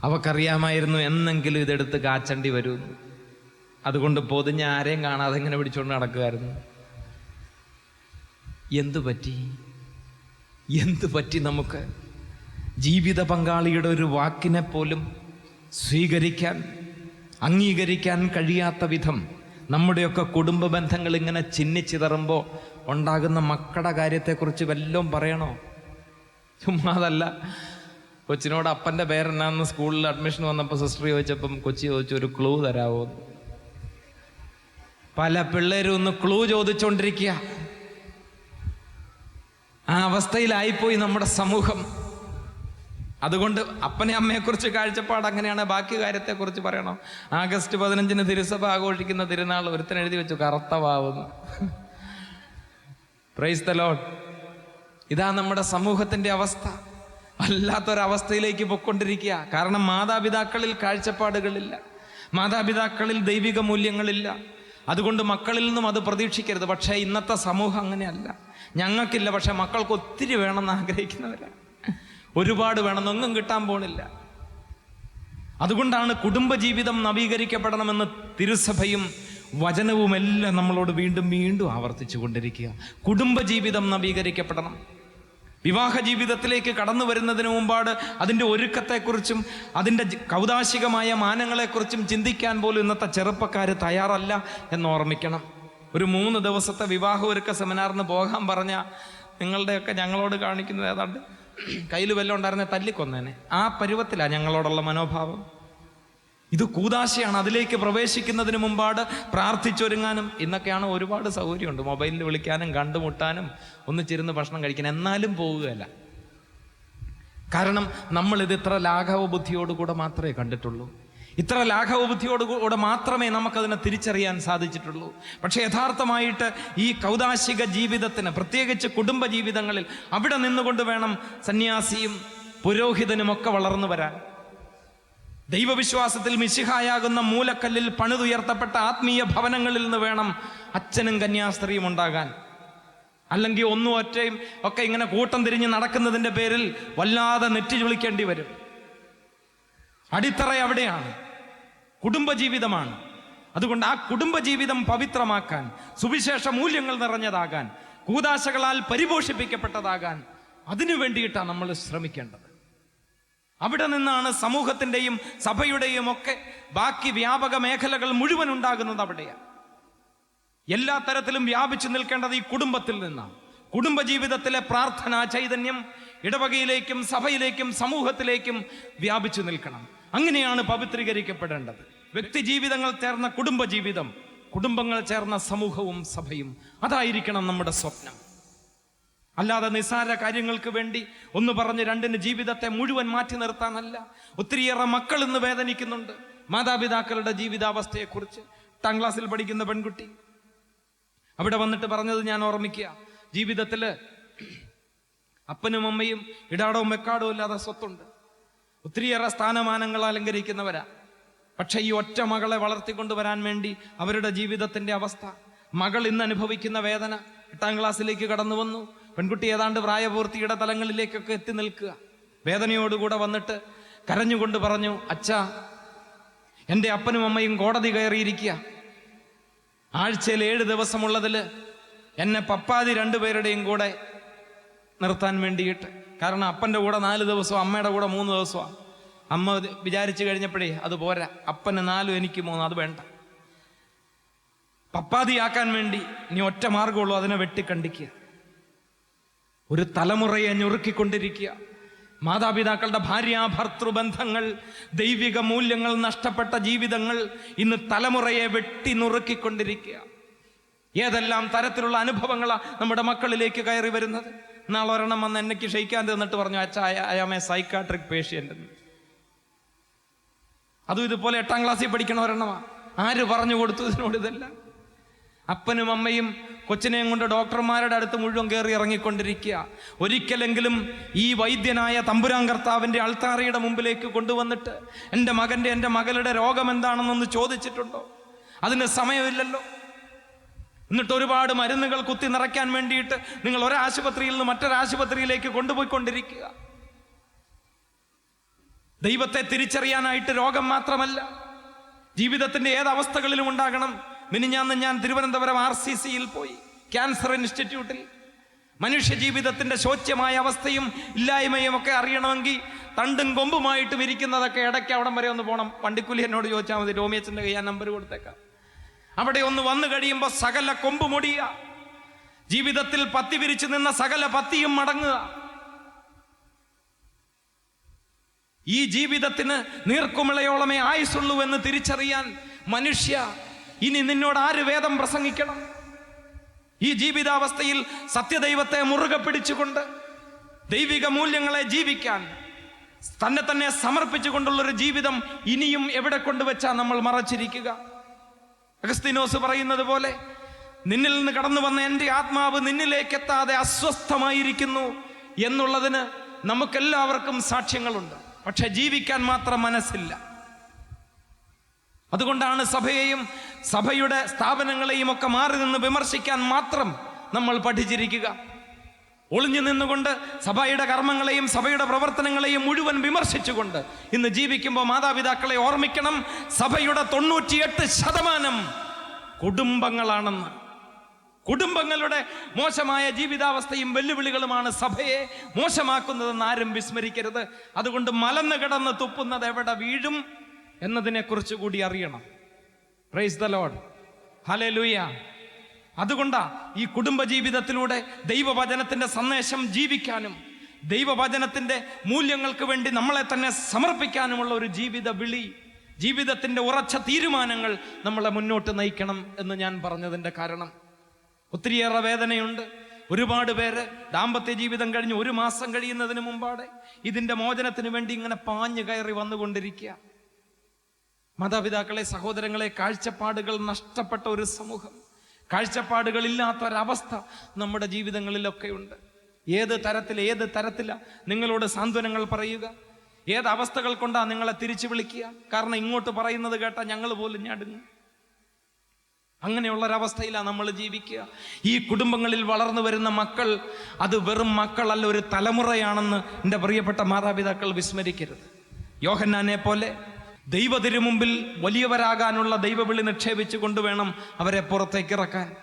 അവക്കറിയാമായിരുന്നു എന്നെങ്കിലും ഇതെടുത്ത് കാച്ചണ്ടി വരും. അതുകൊണ്ട് പൊതിഞ്ഞ ആരെയും കാണാതെ ഇങ്ങനെ പിടിച്ചുകൊണ്ട് നടക്കുമായിരുന്നു എന്തു പറ്റി? എന്തു പറ്റി നമുക്ക്? ജീവിത പങ്കാളിയുടെ ഒരു വാക്കിനെ പോലും സ്വീകരിക്കാൻ അംഗീകരിക്കാൻ കഴിയാത്ത വിധം നമ്മുടെയൊക്കെ കുടുംബ ബന്ധങ്ങൾ ഇങ്ങനെ ചിന്നിച്ചിതറുമ്പോൾ ഉണ്ടാകുന്ന മക്കളുടെ കാര്യത്തെക്കുറിച്ച് വല്ലതും പറയണോ? ചുമ്മാതല്ല. കൊച്ചിനോട് അപ്പന്റെ പേരെന്നാന്ന് സ്കൂളിൽ അഡ്മിഷൻ വന്നപ്പോൾ സിസ്റ്റർ ചോദിച്ചപ്പം കൊച്ചി ചോദിച്ചു ഒരു ക്ലൂ തരാവോ? പല പിള്ളേരും ഒന്ന് ക്ലൂ ചോദിച്ചുകൊണ്ടിരിക്കുക ആ അവസ്ഥയിലായിപ്പോയി നമ്മുടെ സമൂഹം. അതുകൊണ്ട് അപ്പനെ അമ്മയെക്കുറിച്ച് കാഴ്ചപ്പാട് അങ്ങനെയാണ്. ബാക്കി കാര്യത്തെക്കുറിച്ച് പറയണം. ആഗസ്റ്റ് പതിനഞ്ചിന് തിരുസഭ ആഘോഷിക്കുന്ന തിരുനാൾ ഒരുത്തൻ എഴുതി വെച്ചു കറുത്തവാവുന്നു. പ്രൈസ് ലോഡ് ഇതാ നമ്മുടെ സമൂഹത്തിന്റെ അവസ്ഥ. വല്ലാത്തൊരവസ്ഥയിലേക്ക് പൊക്കൊണ്ടിരിക്കുക കാരണം മാതാപിതാക്കളിൽ കാഴ്ചപ്പാടുകളില്ല. മാതാപിതാക്കളിൽ ദൈവിക മൂല്യങ്ങളില്ല. അതുകൊണ്ട് മക്കളിൽ നിന്നും അത് പ്രതീക്ഷിക്കരുത്. പക്ഷേ ഇന്നത്തെ സമൂഹം അങ്ങനെയല്ല. ഞങ്ങൾക്കില്ല പക്ഷേ മക്കൾക്ക് ഒത്തിരി വേണമെന്ന് ആഗ്രഹിക്കുന്നവരാണ്. ഒരുപാട് വേണമെന്നൊന്നും കിട്ടാൻ പോണില്ല. അതുകൊണ്ടാണ് കുടുംബജീവിതം നവീകരിക്കപ്പെടണമെന്ന് തിരുസഭയും വചനവുമെല്ലാം നമ്മളോട് വീണ്ടും വീണ്ടും ആവർത്തിച്ചു കൊണ്ടിരിക്കുക. കുടുംബജീവിതം നവീകരിക്കപ്പെടണം. വിവാഹ ജീവിതത്തിലേക്ക് കടന്നു വരുന്നതിന് മുമ്പാട് അതിന്റെ ഒരുക്കത്തെക്കുറിച്ചും അതിന്റെ കൗതാശികമായ മാനങ്ങളെക്കുറിച്ചും ചിന്തിക്കാൻ പോലും ഇന്നത്തെ ചെറുപ്പക്കാർ തയ്യാറല്ല എന്ന് ഓർമ്മിക്കണം. ഒരു മൂന്ന് ദിവസത്തെ വിവാഹ ഒരുക്ക സെമിനാറിന് പോകാൻ പറഞ്ഞ നിങ്ങളുടെയൊക്കെ ഞങ്ങളോട് കാണിക്കുന്നത് ഏതാണ്ട് കയ്യിൽ വല്ലതും ഉണ്ടായിരുന്നെ തല്ലിക്കൊന്നേനെ. ആ പരുവത്തിലാണ് ഞങ്ങളോടുള്ള മനോഭാവം. ഇത് കൂതാശയാണ് അതിലേക്ക് പ്രവേശിക്കുന്നതിന് മുമ്പാട് പ്രാർത്ഥിച്ചൊരുങ്ങാനും ഇന്നൊക്കെയാണ് ഒരുപാട് സൗകര്യമുണ്ട്. മൊബൈലിൽ വിളിക്കാനും കണ്ടുമുട്ടാനും ഒന്നിച്ചിരുന്ന് ഭക്ഷണം കഴിക്കാൻ എന്നാലും പോവുകയല്ല. കാരണം നമ്മൾ ഇത് ഇത്ര ലാഘവ ബുദ്ധിയോടുകൂടെ മാത്രമേ കണ്ടിട്ടുള്ളൂ. ഇത്ര ലാഘവബുദ്ധിയോടുകൂടെ മാത്രമേ നമുക്കതിനെ തിരിച്ചറിയാൻ സാധിച്ചിട്ടുള്ളൂ. പക്ഷേ യഥാർത്ഥമായിട്ട് ഈ കൗതാശിക ജീവിതത്തിന് പ്രത്യേകിച്ച് കുടുംബ ജീവിതങ്ങളിൽ അവിടെ നിന്നുകൊണ്ട് വേണം സന്യാസിയും പുരോഹിതനുമൊക്കെ വളർന്നു വരാൻ. ദൈവവിശ്വാസത്തിൽ മിശിഹായാകുന്ന മൂലക്കല്ലിൽ പണിതുയർത്തപ്പെട്ട ആത്മീയ ഭവനങ്ങളിൽ നിന്ന് വേണം അച്ഛനും കന്യാസ്ത്രീയും ഉണ്ടാകാൻ. അല്ലെങ്കിൽ ഒന്നും ഒറ്റയും ഒക്കെ ഇങ്ങനെ കൂട്ടം തിരിഞ്ഞ് നടക്കുന്നതിന്റെ പേരിൽ വല്ലാതെ നെറ്റി ചുളിക്കേണ്ടി വരും. അടിത്തറ അവിടെയാണ്. കുടുംബജീവിതമാണ്. അതുകൊണ്ട് ആ കുടുംബജീവിതം പവിത്രമാക്കാൻ സുവിശേഷ മൂല്യങ്ങൾ നിറഞ്ഞതാകാൻ കൂതാശകളാൽ പരിപോഷിപ്പിക്കപ്പെട്ടതാകാൻ അതിനു വേണ്ടിയിട്ടാണ് നമ്മൾ ശ്രമിക്കേണ്ടത്. അവിടെ നിന്നാണ് സമൂഹത്തിന്റെയും സഭയുടെയും ഒക്കെ ബാക്കി വ്യാപക മേഖലകൾ മുഴുവൻ ഉണ്ടാകുന്നത് അവിടെയാണ്. എല്ലാ തരത്തിലും വ്യാപിച്ചു നിൽക്കേണ്ടത് ഈ കുടുംബത്തിൽ നിന്നാണ്. കുടുംബജീവിതത്തിലെ പ്രാർത്ഥനാ ചൈതന്യം ഇടവകയിലേക്കും സഭയിലേക്കും സമൂഹത്തിലേക്കും വ്യാപിച്ചു നിൽക്കണം. അങ്ങനെയാണ് പവിത്രീകരിക്കപ്പെടേണ്ടത്. വ്യക്തി ജീവിതങ്ങൾ ചേർന്ന കുടുംബജീവിതം കുടുംബങ്ങൾ ചേർന്ന സമൂഹവും സഭയും അതായിരിക്കണം നമ്മുടെ സ്വപ്നം. അല്ലാതെ നിസാര കാര്യങ്ങൾക്ക് വേണ്ടി ഒന്ന് പറഞ്ഞ് രണ്ടിന് ജീവിതത്തെ മുഴുവൻ മാറ്റി നിർത്താനല്ല. ഒത്തിരിയേറെ മക്കൾ ഇന്ന് വേദനിക്കുന്നുണ്ട്. മാതാപിതാക്കളുടെ ജീവിതാവസ്ഥയെക്കുറിച്ച് എട്ടാം ക്ലാസ്സിൽ പഠിക്കുന്ന പെൺകുട്ടി. അവിടെ വന്നിട്ട് പറഞ്ഞത് ഞാൻ ഓർമ്മിക്കുക. ജീവിതത്തിൽ അപ്പനും അമ്മയും ഇടാടവും വെക്കാടവും ഇല്ലാതെ സ്വത്തുണ്ട്. ഒത്തിരിയേറെ സ്ഥാനമാനങ്ങൾ അലങ്കരിക്കുന്നവരാ. പക്ഷെ ഈ ഒറ്റ മകളെ വളർത്തിക്കൊണ്ടുവരാൻ വേണ്ടി അവരുടെ ജീവിതത്തിന്റെ അവസ്ഥ. മകൾ ഇന്ന് അനുഭവിക്കുന്ന വേദന എട്ടാം ക്ലാസ്സിലേക്ക് കടന്നു വന്നു. പെൺകുട്ടി ഏതാണ്ട് പ്രായപൂർത്തിയുടെ തലങ്ങളിലേക്കൊക്കെ എത്തി നിൽക്കുക. വേദനയോടുകൂടെ വന്നിട്ട് കരഞ്ഞുകൊണ്ട് പറഞ്ഞു അച്ഛാ എന്റെ അപ്പനും അമ്മയും കോടതി കയറിയിരിക്കുക. ആഴ്ചയിൽ ഏഴ് ദിവസമുള്ളതിൽ എന്നെ പപ്പാതി രണ്ടുപേരുടെയും കൂടെ നിർത്താൻ വേണ്ടിയിട്ട്. കാരണം അപ്പന്റെ കൂടെ നാല് ദിവസവും അമ്മയുടെ കൂടെ മൂന്ന് ദിവസമാണ് അമ്മ വിചാരിച്ചു കഴിഞ്ഞപ്പോഴേ അത് പോരാ. അപ്പന് നാലും എനിക്ക് മൂന്ന്. അത് വേണ്ട. പപ്പാതിയാക്കാൻ വേണ്ടി നീ ഒറ്റ മാർഗമുള്ളൂ അതിനെ വെട്ടിക്കണ്ടിക്കുക ഒരു തലമുറയെ ഞുറുക്കിക്കൊണ്ടിരിക്കുക മാതാപിതാക്കളുടെ ഭാര്യ ഭർത്തൃബന്ധങ്ങൾ ദൈവിക മൂല്യങ്ങൾ നഷ്ടപ്പെട്ട ജീവിതങ്ങൾ ഇന്ന് തലമുറയെ വെട്ടി നുറുക്കിക്കൊണ്ടിരിക്കുക. ഏതെല്ലാം തരത്തിലുള്ള അനുഭവങ്ങളാണ് നമ്മുടെ മക്കളിലേക്ക് കയറി വരുന്നത്? നാളെ ഒരെണ്ണം വന്ന് എന്നയ്ക്ക് ക്ഷയിക്കാൻ തന്നിട്ട് പറഞ്ഞു അച്ഛ അയാമേ സൈക്കാട്രിക് പേഷ്യന്റ് എന്ന്. അതും ഇതുപോലെ എട്ടാം ക്ലാസ്സിൽ പഠിക്കണ ഒരെണ്ണമാ. ആര് പറഞ്ഞു കൊടുത്തു ഇതിനോട് ഇതെല്ലാം? അപ്പനും അമ്മയും കൊച്ചിനെയും കൊണ്ട് ഡോക്ടർമാരുടെ അടുത്ത് മുഴുവൻ കയറി ഇറങ്ങിക്കൊണ്ടിരിക്കുക. ഒരിക്കലെങ്കിലും ഈ വൈദ്യനായ തമ്പുരാൻ കർത്താവിന്റെ അൾത്താറിയുടെ മുമ്പിലേക്ക് കൊണ്ടുവന്നിട്ട് എന്റെ മകന്റെ എന്റെ മകളുടെ രോഗം എന്താണെന്നൊന്ന് ചോദിച്ചിട്ടുണ്ടോ? അതിന് സമയമില്ലല്ലോ. എന്നിട്ട് ഒരുപാട് മരുന്നുകൾ കുത്തി നിറയ്ക്കാൻ വേണ്ടിയിട്ട് നിങ്ങൾ ഒരാശുപത്രിയിൽ നിന്ന് മറ്റൊരാശുപത്രിയിലേക്ക് കൊണ്ടുപോയിക്കൊണ്ടിരിക്കുക. ദൈവത്തെ തിരിച്ചറിയാനായിട്ട് രോഗം മാത്രമല്ല. ജീവിതത്തിന്റെ ഏതവസ്ഥകളിലും ഉണ്ടാകണം. മിനിഞ്ഞാന്ന് ഞാൻ തിരുവനന്തപുരം ആർ സി സിയിൽ പോയി. ക്യാൻസർ ഇൻസ്റ്റിറ്റ്യൂട്ടിൽ. മനുഷ്യ ജീവിതത്തിന്റെ ശോച്യമായ അവസ്ഥയും ഇല്ലായ്മയും ഒക്കെ അറിയണമെങ്കിൽ തണ്ടും കൊമ്പുമായിട്ടും ഇരിക്കുന്നതൊക്കെ ഇടയ്ക്ക് അവിടം വരെ ഒന്ന് പോകണം വണ്ടിക്കുലി എന്നോട് ചോദിച്ചാൽ മതി രോമിയച്ചന്റെ കൈ ഞാൻ നമ്പർ കൊടുത്തേക്കാം. അവിടെ ഒന്ന് വന്നു കഴിയുമ്പോൾ സകല കൊമ്പ് ജീവിതത്തിൽ പത്തി വിരിച്ചു നിന്ന സകല പത്തിയും മടങ്ങുക. ഈ ജീവിതത്തിന് നീർക്കുമിളയോളമേ ആയുസുള്ളൂ എന്ന് തിരിച്ചറിയാൻ മനുഷ്യ ഇനി നിന്നോട് ആര് വേദം പ്രസംഗിക്കണം? ഈ ജീവിതാവസ്ഥയിൽ സത്യദൈവത്തെ മുറുകെ പിടിച്ചുകൊണ്ട് ദൈവിക മൂല്യങ്ങളെ ജീവിക്കാൻ തന്നെ തന്നെ സമർപ്പിച്ചുകൊണ്ടുള്ളൊരു ജീവിതം ഇനിയും എവിടെ കൊണ്ടുവച്ചാ നമ്മൾ മറച്ചിരിക്കുക? അഗസ്തിനോസ് പറയുന്നത് പോലെ നിന്നിൽ നിന്ന് കടന്നു വന്ന എന്റെ ആത്മാവ് നിന്നിലേക്ക് എത്താതെ അസ്വസ്ഥമായിരിക്കുന്നു എന്നുള്ളതിന് നമുക്കെല്ലാവർക്കും സാക്ഷ്യങ്ങളുണ്ട്. പക്ഷെ ജീവിക്കാൻ മാത്രം മനസ്സില്ല. അതുകൊണ്ടാണ് സഭയെയും സഭയുടെ സ്ഥാപനങ്ങളെയും ഒക്കെ മാറി നിന്ന് വിമർശിക്കാൻ മാത്രം നമ്മൾ പഠിച്ചിരിക്കുക. ഒളിഞ്ഞു നിന്നുകൊണ്ട് സഭയുടെ കർമ്മങ്ങളെയും സഭയുടെ പ്രവർത്തനങ്ങളെയും മുഴുവൻ വിമർശിച്ചുകൊണ്ട് ഇന്ന് ജീവിക്കുമ്പോൾ മാതാപിതാക്കളെ ഓർമ്മിക്കണം സഭയുടെ തൊണ്ണൂറ്റിയെട്ട് ശതമാനം കുടുംബങ്ങളാണെന്ന്. കുടുംബങ്ങളുടെ മോശമായ ജീവിതാവസ്ഥയും വെല്ലുവിളികളുമാണ് സഭയെ മോശമാക്കുന്നതെന്ന് ആരും വിസ്മരിക്കരുത്. അതുകൊണ്ട് മലന്ന് കിടന്ന് തുപ്പുന്നത് എവിടെ വീഴും എന്നതിനെക്കുറിച്ച് കൂടി അറിയണം. പ്രൈസ് ദ ലോഡ് ഹലേ ലൂയ അതുകൊണ്ടാ ഈ കുടുംബ ജീവിതത്തിലൂടെ സന്ദേശം ജീവിക്കാനും ദൈവവചനത്തിന്റെ മൂല്യങ്ങൾക്ക് വേണ്ടി നമ്മളെ തന്നെ സമർപ്പിക്കാനുമുള്ള ഒരു ജീവിത വിളി ജീവിതത്തിന്റെ ഉറച്ച തീരുമാനങ്ങൾ നമ്മളെ മുന്നോട്ട് നയിക്കണം എന്ന് ഞാൻ പറഞ്ഞതിന്റെ കാരണം. ഒത്തിരിയേറെ വേദനയുണ്ട്. ഒരുപാട് പേര് ദാമ്പത്യ ജീവിതം കഴിഞ്ഞ് ഒരു മാസം കഴിയുന്നതിന് മുമ്പാടെ ഇതിന്റെ മോചനത്തിന് വേണ്ടി ഇങ്ങനെ പാഞ്ഞു കയറി വന്നുകൊണ്ടിരിക്കുക. മാതാപിതാക്കളെ സഹോദരങ്ങളെ കാഴ്ചപ്പാടുകൾ നഷ്ടപ്പെട്ട ഒരു സമൂഹം. കാഴ്ചപ്പാടുകളില്ലാത്ത ഒരവസ്ഥ നമ്മുടെ ജീവിതങ്ങളിലൊക്കെ ഉണ്ട് ഏത് തരത്തിൽ ഏത് തരത്തില നിങ്ങളോട് സാന്ത്വനങ്ങൾ പറയുക? ഏത് അവസ്ഥകൾ കൊണ്ടാ നിങ്ങളെ തിരിച്ചു വിളിക്കുക? കാരണം ഇങ്ങോട്ട് പറയുന്നത് കേട്ടാ ഞങ്ങൾ പോലും ഞടുങ്ങും. അങ്ങനെയുള്ള ഒരവസ്ഥയിലാണ് നമ്മൾ ജീവിക്കുക. ഈ കുടുംബങ്ങളിൽ വളർന്നു വരുന്ന മക്കൾ അത് വെറും മക്കളല്ല ഒരു തലമുറയാണെന്ന് എന്റെ പ്രിയപ്പെട്ട മാതാപിതാക്കൾ വിസ്മരിക്കരുത്. യോഹന്നാനെ പോലെ ദൈവതിരു മുമ്പിൽ വലിയവരാകാനുള്ള ദൈവവിളി നിക്ഷേപിച്ചു കൊണ്ടുവേണം അവരെ പുറത്തേക്ക് ഇറക്കാൻ.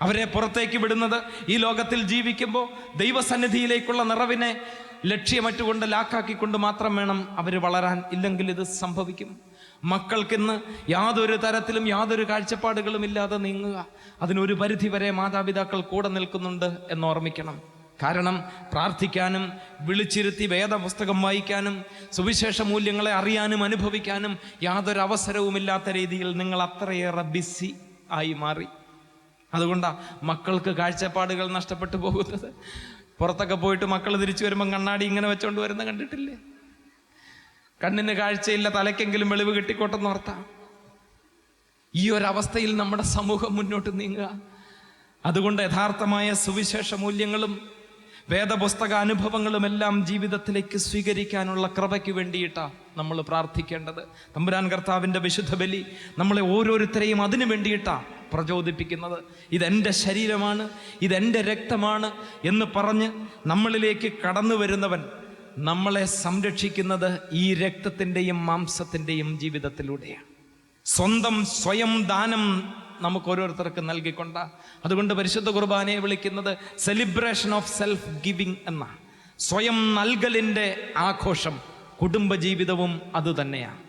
അവരെ പുറത്തേക്ക് വിടുന്നത് ഈ ലോകത്തിൽ ജീവിക്കുമ്പോൾ ദൈവസന്നിധിയിലേക്കുള്ള നിറവിനെ ലക്ഷ്യമറ്റുകൊണ്ട് ലാക്കാക്കിക്കൊണ്ട് മാത്രം വേണം അവർ വളരാൻ. ഇല്ലെങ്കിൽ ഇത് സംഭവിക്കും. മക്കൾക്കിന്ന് യാതൊരു തരത്തിലും യാതൊരു കാഴ്ചപ്പാടുകളും ഇല്ലാതെ നീങ്ങുക. അതിനൊരു പരിധി വരെ മാതാപിതാക്കൾ കൂടെ നിൽക്കുന്നുണ്ട് എന്ന് ഓർമ്മിക്കണം. കാരണം പ്രാർത്ഥിക്കാനും വിളിച്ചിരുത്തി വേദപുസ്തകം വായിക്കാനും സുവിശേഷ മൂല്യങ്ങളെ അറിയാനും അനുഭവിക്കാനും യാതൊരു അവസരവുമില്ലാത്ത രീതിയിൽ നിങ്ങൾ അത്രയേറെ ബിസി ആയി മാറി. അതുകൊണ്ടാണ് മക്കൾക്ക് കാഴ്ചപ്പാടുകൾ നഷ്ടപ്പെട്ടു പോകുന്നത്. പുറത്തൊക്കെ പോയിട്ട് മക്കൾ തിരിച്ചു വരുമ്പം കണ്ണാടി ഇങ്ങനെ വെച്ചോണ്ട് വരുന്ന കണ്ടിട്ടില്ലേ? കണ്ണിന് കാഴ്ചയില്ല തലയ്ക്കെങ്കിലും വെളിവ് കിട്ടിക്കോട്ടെന്ന് ഓർത്താം. ഈ ഒരവസ്ഥയിൽ നമ്മുടെ സമൂഹം മുന്നോട്ട് നീങ്ങുക. അതുകൊണ്ട് യഥാർത്ഥമായ സുവിശേഷ മൂല്യങ്ങളും വേദപുസ്തക അനുഭവങ്ങളും എല്ലാം ജീവിതത്തിലേക്ക് സ്വീകരിക്കാനുള്ള കൃപയ്ക്ക് വേണ്ടിയിട്ടാണ് നമ്മൾ പ്രാർത്ഥിക്കേണ്ടത്. തമ്പുരാൻ കർത്താവിന്റെ വിശുദ്ധ ബലി നമ്മളെ ഓരോരുത്തരെയും അതിനു വേണ്ടിയിട്ടാണ് പ്രചോദിപ്പിക്കുന്നത്. ഇതെന്റെ ശരീരമാണ് ഇതെന്റെ രക്തമാണ് എന്ന് പറഞ്ഞ് നമ്മളിലേക്ക് കടന്നു വരുന്നവൻ നമ്മളെ സംരക്ഷിക്കുന്നത് ഈ രക്തത്തിന്റെയും മാംസത്തിന്റെയും ജീവിതത്തിലൂടെയാണ്. സ്വന്തം സ്വയം ദാനം നമുക്ക് ഓരോരുത്തർക്ക് നൽകിക്കൊണ്ട അതുകൊണ്ട് പരിശുദ്ധ കുർബാനയെ വിളിക്കുന്നത് സെലിബ്രേഷൻ ഓഫ് സെൽഫ് ഗിവിംഗ് എന്ന സ്വയം നൽകലിന്റെ ആഘോഷം കുടുംബജീവിതവും അതുതന്നെയാണ്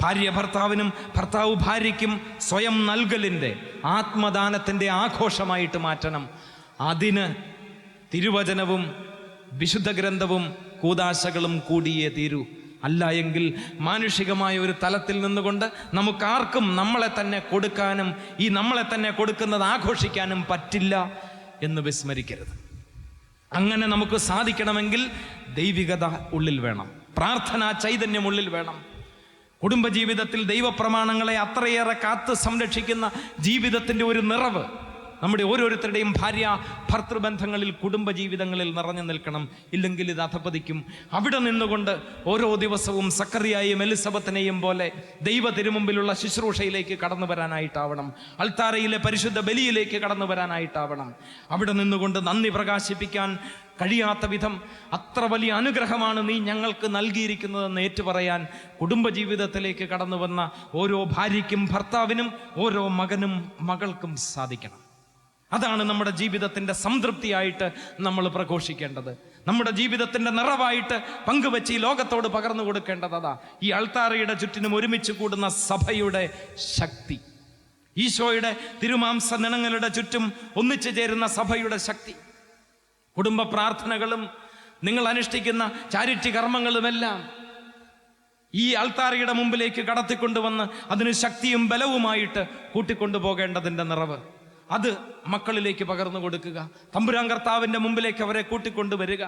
ഭാര്യ ഭർത്താവിനും ഭർത്താവ് ഭാര്യയ്ക്കും സ്വയം നൽകലിന്റെ ആത്മദാനത്തിന്റെ ആഘോഷമായിട്ട് മാറ്റണം. അതിന് തിരുവചനവും വിശുദ്ധ ഗ്രന്ഥവും കൂതാശകളും കൂടിയേ തീരൂ. അല്ല എങ്കിൽ മാനുഷികമായ ഒരു തലത്തിൽ നിന്നുകൊണ്ട് നമുക്കാർക്കും നമ്മളെ തന്നെ കൊടുക്കാനും ഈ നമ്മളെ തന്നെ കൊടുക്കുന്നത് ആഘോഷിക്കാനും പറ്റില്ല എന്ന് വിസ്മരിക്കരുത്. അങ്ങനെ നമുക്ക് സാധിക്കണമെങ്കിൽ ദൈവികത ഉള്ളിൽ വേണം. പ്രാർത്ഥന ചൈതന്യം ഉള്ളിൽ വേണം. കുടുംബജീവിതത്തിൽ ദൈവപ്രമാണങ്ങളെ അത്രയേറെ കാത്ത് സംരക്ഷിക്കുന്ന ജീവിതത്തിന്റെ ഒരു നിറവ് നമ്മുടെ ഓരോരുത്തരുടെയും ഭാര്യ ഭർത്തൃബന്ധങ്ങളിൽ കുടുംബജീവിതങ്ങളിൽ നിറഞ്ഞു നിൽക്കണം. ഇല്ലെങ്കിൽ ഇത് അധപതിക്കും. അവിടെ നിന്നുകൊണ്ട് ഓരോ ദിവസവും സക്കറിയായും എലിസബത്തിനെയും പോലെ ദൈവ തിരുമുമ്പിലുള്ള ശുശ്രൂഷയിലേക്ക് കടന്നു വരാനായിട്ടാവണം. അൾത്താരയിലെ പരിശുദ്ധ ബലിയിലേക്ക് കടന്നു വരാനായിട്ടാവണം. അവിടെ നിന്നുകൊണ്ട് നന്ദി പ്രകാശിപ്പിക്കാൻ കഴിയാത്ത വിധം അത്ര വലിയ അനുഗ്രഹമാണ് നീ ഞങ്ങൾക്ക് നൽകിയിരിക്കുന്നതെന്ന് ഏറ്റുപറയാൻ കുടുംബജീവിതത്തിലേക്ക് കടന്നു വന്ന ഓരോ ഭാര്യയ്ക്കും ഭർത്താവിനും ഓരോ മകനും മകൾക്കും സാധിക്കണം. അതാണ് നമ്മുടെ ജീവിതത്തിന്റെ സംതൃപ്തിയായിട്ട് നമ്മൾ പ്രഘോഷിക്കേണ്ടത്. നമ്മുടെ ജീവിതത്തിന്റെ നിറവായിട്ട് പങ്കുവെച്ച് ഈ ലോകത്തോട് പകർന്നു കൊടുക്കേണ്ടത് അതാ. ഈ അൾത്താറയുടെ ചുറ്റിനും ഒരുമിച്ച് കൂടുന്ന സഭയുടെ ശക്തി. ഈശോയുടെ തിരുമാംസ നിണങ്ങളുടെ ചുറ്റും ഒന്നിച്ചു ചേരുന്ന സഭയുടെ ശക്തി. കുടുംബ പ്രാർത്ഥനകളും നിങ്ങൾ അനുഷ്ഠിക്കുന്ന ചാരിറ്റി കർമ്മങ്ങളുമെല്ലാം ഈ അൾത്താറയുടെ മുമ്പിലേക്ക് കടത്തിക്കൊണ്ടുവന്ന് അതിന് ശക്തിയും ബലവുമായിട്ട് കൂട്ടിക്കൊണ്ടുപോകേണ്ടതിന്റെ നിറവ്. അത് മക്കളിലേക്ക് പകർന്നു കൊടുക്കുക. തമ്പുരാൻ കർത്താവിന്റെ മുമ്പിലേക്ക് അവരെ കൂട്ടിക്കൊണ്ടുവരിക.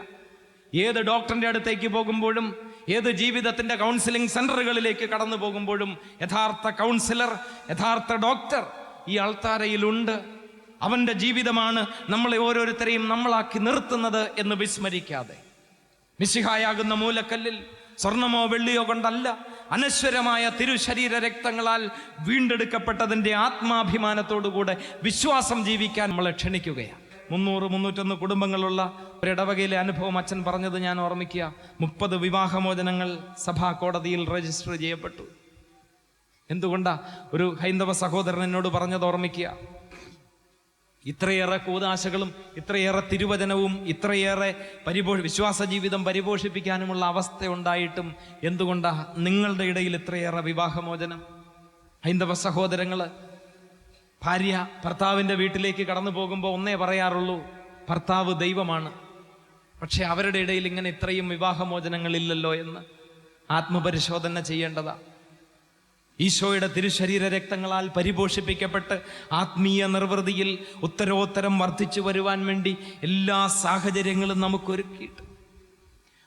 ഏത് ഡോക്ടറിന്റെ അടുത്തേക്ക് പോകുമ്പോഴും ഏത് ജീവിതത്തിന്റെ കൗൺസിലിംഗ് സെന്ററുകളിലേക്ക് കടന്നു പോകുമ്പോഴും യഥാർത്ഥ കൗൺസിലർ യഥാർത്ഥ ഡോക്ടർ ഈ അൾത്താരയിലുണ്ട് അവന്റെ ജീവിതമാണ് നമ്മളെ ഓരോരുത്തരെയും നമ്മളാക്കി നിർത്തുന്നത് എന്ന് വിസ്മരിക്കാതെ. മിശിഹായാകുന്ന മൂലക്കല്ലിൽ സ്വർണമോ വെള്ളിയോ കൊണ്ടല്ല അനശ്വരമായ തിരുശരീര രക്തങ്ങളാൽ വീണ്ടെടുക്കപ്പെട്ടതിന്റെ ആത്മാഭിമാനത്തോടുകൂടെ വിശ്വാസം ജീവിക്കാൻ നമ്മളെ ക്ഷണിക്കുകയാണ്. മുന്നൂറ് മുന്നൂറ്റൊന്ന് കുടുംബങ്ങളുള്ള ഒരു ഇടവകയിലെ അനുഭവം അച്ഛൻ പറഞ്ഞത് ഞാൻ ഓർമ്മിക്കുക. മുപ്പത് വിവാഹമോചനങ്ങൾ സഭാ കോടതിയിൽ രജിസ്റ്റർ ചെയ്യപ്പെട്ടു. എന്തുകൊണ്ടാ? ഒരു ഹൈന്ദവ സഹോദരൻ എന്നോട് പറഞ്ഞത് ഓർമ്മിക്കുക. ഇത്രയേറെ കൂതാശകളും ഇത്രയേറെ തിരുവചനവും ഇത്രയേറെ പരിപോ വിശ്വാസ ജീവിതം പരിപോഷിപ്പിക്കാനുമുള്ള അവസ്ഥ ഉണ്ടായിട്ടും എന്തുകൊണ്ടാ നിങ്ങളുടെ ഇടയിൽ ഇത്രയേറെ വിവാഹമോചനം? ഹൈന്ദവ സഹോദരങ്ങൾ ഭാര്യ ഭർത്താവിന്റെ വീട്ടിലേക്ക് കടന്നു പോകുമ്പോൾ ഒന്നേ പറയാറുള്ളൂ ഭർത്താവ് ദൈവമാണ്. പക്ഷെ അവരുടെ ഇടയിൽ ഇങ്ങനെ ഇത്രയും വിവാഹമോചനങ്ങളില്ലല്ലോ എന്ന് ആത്മപരിശോധന ചെയ്യേണ്ടതാ. ഈശോയുടെ തിരുശരീര രക്തങ്ങളാൽ പരിപോഷിപ്പിക്കപ്പെട്ട് ആത്മീയ നിർവൃതിയിൽ ഉത്തരോത്തരം വർദ്ധിച്ചു വരുവാൻ വേണ്ടി എല്ലാ സാഹചര്യങ്ങളും നമുക്കൊരുക്കിയിട്ട്.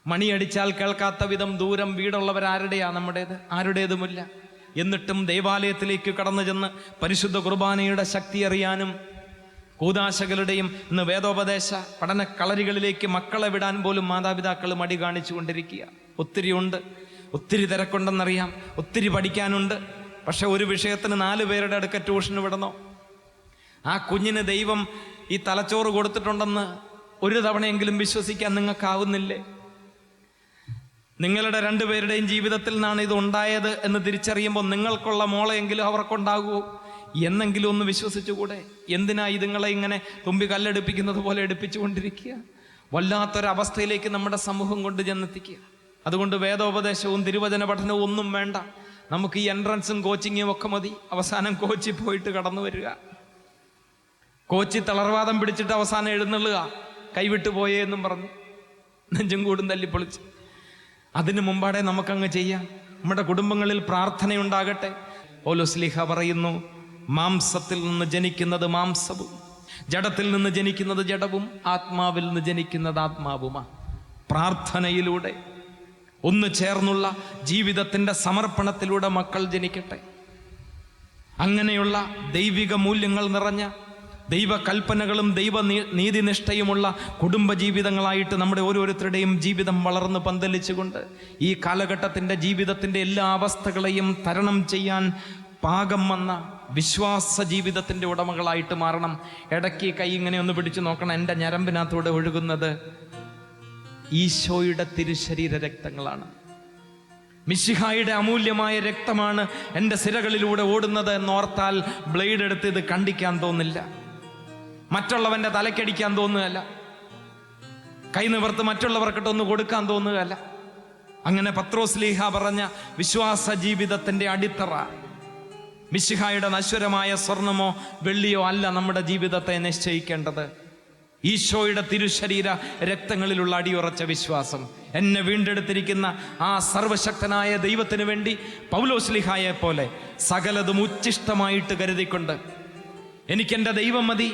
മണിയടിച്ചാൽ കേൾക്കാത്ത വിധം ദൂരം വീടുള്ളവരാരുടെയാ നമ്മുടേത്? ആരുടേതുമില്ല. എന്നിട്ടും ദേവാലയത്തിലേക്ക് കടന്നു ചെന്ന് പരിശുദ്ധ കുർബാനയുടെ ശക്തി അറിയാനും കൂതാശകളുടെയും ഇന്ന് വേദോപദേശ പഠന കളരികളിലേക്ക് മക്കളെ വിടാൻ പോലും മാതാപിതാക്കൾ മടി കാണിച്ചു കൊണ്ടിരിക്കുക. ഒത്തിരി ഉണ്ട് ഒത്തിരി തിരക്കുണ്ടെന്നറിയാം ഒത്തിരി പഠിക്കാനുണ്ട്. പക്ഷെ ഒരു വിഷയത്തിന് നാല് പേരുടെ അടുക്ക ട്യൂഷന് വിടണോ? ആ കുഞ്ഞിന് ദൈവം ഈ തലച്ചോറ് കൊടുത്തിട്ടുണ്ടെന്ന് ഒരു തവണയെങ്കിലും വിശ്വസിക്കാൻ നിങ്ങൾക്കാവുന്നില്ലേ? നിങ്ങളുടെ രണ്ടുപേരുടെയും ജീവിതത്തിൽ നിന്നാണ് ഇത് ഉണ്ടായത് എന്ന് തിരിച്ചറിയുമ്പോൾ നിങ്ങൾക്കുള്ള മോളെങ്കിലും അവർക്കുണ്ടാകുമോ എന്നെങ്കിലും ഒന്ന് വിശ്വസിച്ചുകൂടെ? എന്തിനാ ഇതുങ്ങളെ ഇങ്ങനെ തുമ്പി കല്ലെടുപ്പിക്കുന്നത് പോലെ എടുപ്പിച്ചുകൊണ്ടിരിക്കുക? വല്ലാത്തൊരവസ്ഥയിലേക്ക് നമ്മുടെ സമൂഹം കൊണ്ട് ചെന്നെത്തിക്കുക. അതുകൊണ്ട് വേദോപദേശവും തിരുവചന പഠനവും ഒന്നും വേണ്ട. നമുക്ക് ഈ എൻട്രൻസും കോച്ചിങ്ങും ഒക്കെ മതി. അവസാനം കോച്ചി പോയിട്ട് കടന്നു വരിക. കോച്ചി തളർവാദം പിടിച്ചിട്ട് അവസാനം എഴുന്നള്ളുക. കൈവിട്ടു പോയേ എന്നും പറഞ്ഞു. നെഞ്ചും കൂടും തല്ലിപ്പൊളിച്ച്. അതിനു മുമ്പാടെ നമുക്കങ്ങ് ചെയ്യാം. നമ്മുടെ കുടുംബങ്ങളിൽ പ്രാർത്ഥനയുണ്ടാകട്ടെ. ഓലോസ്ലിഹ പറയുന്നു മാംസത്തിൽ നിന്ന് ജനിക്കുന്നത് മാംസവും ജഡത്തിൽ നിന്ന് ജനിക്കുന്നത് ജഡവും ആത്മാവിൽ നിന്ന് ജനിക്കുന്നത് ആത്മാവുമാ. പ്രാർത്ഥനയിലൂടെ ഒന്ന് ചേർന്നുള്ള ജീവിതത്തിന്റെ സമർപ്പണത്തിലൂടെ മക്കൾ ജനിക്കട്ടെ. അങ്ങനെയുള്ള ദൈവിക മൂല്യങ്ങൾ നിറഞ്ഞ ദൈവകൽപ്പനകളും ദൈവ നീതിനിഷ്ഠയുമുള്ള കുടുംബജീവിതങ്ങളായിട്ട് നമ്മുടെ ഓരോരുത്തരുടെയും ജീവിതം വളർന്ന് പന്തലിച്ചുകൊണ്ട് ഈ കാലഘട്ടത്തിന്റെ ജീവിതത്തിന്റെ എല്ലാ അവസ്ഥകളെയും തരണം ചെയ്യാൻ പാകം വന്ന വിശ്വാസ ജീവിതത്തിന്റെ ഉടമകളായിട്ട് മാറണം. ഇടയ്ക്ക് കൈ ഇങ്ങനെ ഒന്ന് പിടിച്ചു നോക്കണം. എന്റെ ഞരമ്പിനകത്തൂടെ ഒഴുകുന്നത് ഈശോയുടെ തിരുശരീര രക്തങ്ങളാണ്. മിശിഹായുടെ അമൂല്യമായ രക്തമാണ് എന്റെ സിരകളിലൂടെ ഓടുന്നത് എന്നോർത്താൽ ബ്ലേഡ് എടുത്ത് ഇത് കണ്ടിക്കാൻ തോന്നില്ല. മറ്റുള്ളവന്റെ തലക്കടിക്കാൻ തോന്നുകയല്ല. കൈ നിവർത്ത് മറ്റുള്ളവർക്കിട്ടൊന്ന് കൊടുക്കാൻ തോന്നുകയല്ല. അങ്ങനെ പത്രോസ്ലീഹ പറഞ്ഞ വിശ്വാസ ജീവിതത്തിന്റെ അടിത്തറ. മിശിഹായുടെ നശ്വരമായ സ്വർണമോ വെള്ളിയോ അല്ല നമ്മുടെ ജീവിതത്തെ നിശ്ചയിക്കേണ്ടത്. ഈശോയുടെ തിരുശരീര രക്തങ്ങളിലുള്ള അടിയുറച്ച വിശ്വാസം എന്നെ വീണ്ടെടുത്തിരിക്കുന്ന ആ സർവശക്തനായ ദൈവത്തിന് വേണ്ടി പൗലോസ്ലിഹായെ പോലെ സകലതും ഉച്ചിഷ്ടമായിട്ട് കരുതിക്കൊണ്ട് എനിക്കെന്റെ ദൈവം മതി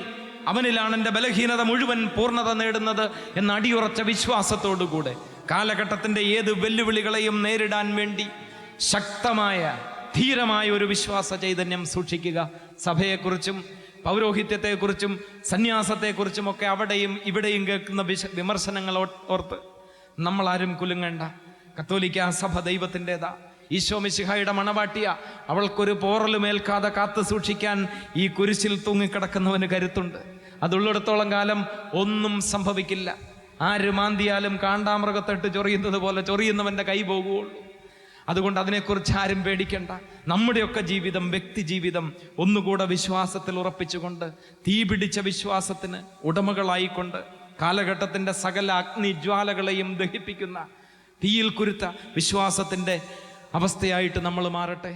അവനിലാണ് എന്റെ ബലഹീനത മുഴുവൻ പൂർണത നേടുന്നത് എന്ന അടിയുറച്ച വിശ്വാസത്തോടുകൂടെ കാലഘട്ടത്തിന്റെ ഏത് വെല്ലുവിളികളെയും നേരിടാൻ വേണ്ടി ശക്തമായ ധീരമായ ഒരു വിശ്വാസ ചൈതന്യം സൂക്ഷിക്കുക. സഭയെക്കുറിച്ചും പൗരോഹിത്യത്തെക്കുറിച്ചും സന്യാസത്തെക്കുറിച്ചും ഒക്കെ അവിടെയും ഇവിടെയും കേൾക്കുന്ന വിശ വിമർശനങ്ങൾ ഓർത്ത് നമ്മളാരും കുലുങ്ങണ്ട. കത്തോലിക്ക സഭ ദൈവത്തിന്റെതാ. ഈശോ മിശിഹായുടെ മണവാട്ടിയ അവൾക്കൊരു പോറലുമേൽക്കാതെ കാത്തു സൂക്ഷിക്കാൻ ഈ കുരിശിൽ തൂങ്ങിക്കിടക്കുന്നവന് കരുത്തുണ്ട്. അതുള്ളിടത്തോളം കാലം ഒന്നും സംഭവിക്കില്ല. ആര് മാന്തിയാലും കാണ്ടാമൃഗത്തെട്ട് ചൊറിയുന്നത് പോലെ ചൊറിയുന്നവന്റെ കൈ പോകുകയുള്ളൂ അതുകൊണ്ട് അതിനെക്കുറിച്ച് ആരും പേടിക്കണ്ട. നമ്മുടെയൊക്കെ ജീവിതം വ്യക്തി ജീവിതം ഒന്നുകൂടെ വിശ്വാസത്തിൽ ഉറപ്പിച്ചുകൊണ്ട് തീ പിടിച്ച വിശ്വാസത്തിന് ഉടമകളായിക്കൊണ്ട് കാലഘട്ടത്തിന്റെ സകല അഗ്നിജ്വാലകളെയും ദഹിപ്പിക്കുന്ന തീയിൽ കുരുത്ത വിശ്വാസത്തിന്റെ അവസ്ഥയായിട്ട് നമ്മൾ മാറട്ടെ.